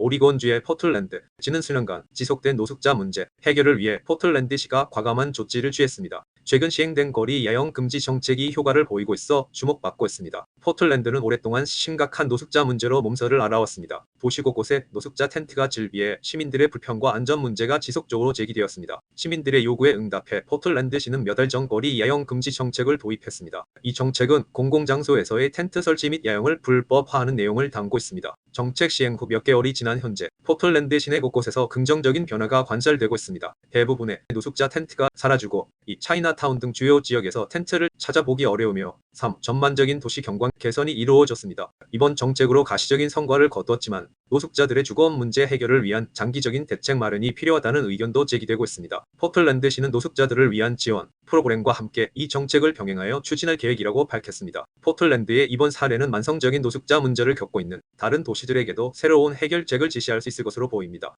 오리곤주의 포틀랜드 지는 수년간 지속된 노숙자 문제 해결을 위해 포틀랜드시가 과감한 조치를 취했습니다. 최근 시행된 거리 야영 금지 정책이 효과를 보이고 있어 주목받고 있습니다. 포틀랜드는 오랫동안 심각한 노숙자 문제로 몸살을 앓아왔습니다. 도시 곳곳에 노숙자 텐트가 질비해 시민들의 불편과 안전 문제가 지속적으로 제기되었습니다. 시민들의 요구에 응답해 포틀랜드시는 몇 달 전 거리 야영 금지 정책을 도입했습니다. 이 정책은 공공장소에서의 텐트 설치 및 야영을 불법화하는 내용을 담고 있습니다. 정책 시행 후 몇 개월이 지난 현재 포틀랜드 시내 곳곳에서 긍정적인 변화가 관찰되고 있습니다. 대부분의 노숙자 텐트가 사라지고 이 차이나타운 등 주요 지역에서 텐트를 찾아보기 어려우며 3. 전반적인 도시 경관 개선이 이루어졌습니다. 이번 정책으로 가시적인 성과를 거두었지만 노숙자들의 주거 문제 해결을 위한 장기적인 대책 마련이 필요하다는 의견도 제기되고 있습니다. 포틀랜드시는 노숙자들을 위한 지원 프로그램과 함께 이 정책을 병행하여 추진할 계획이라고 밝혔습니다. 포틀랜드의 이번 사례는 만성적인 노숙자 문제를 겪고 있는 다른 도시들에게도 새로운 해결책을 제시할 수 있을 것으로 보입니다.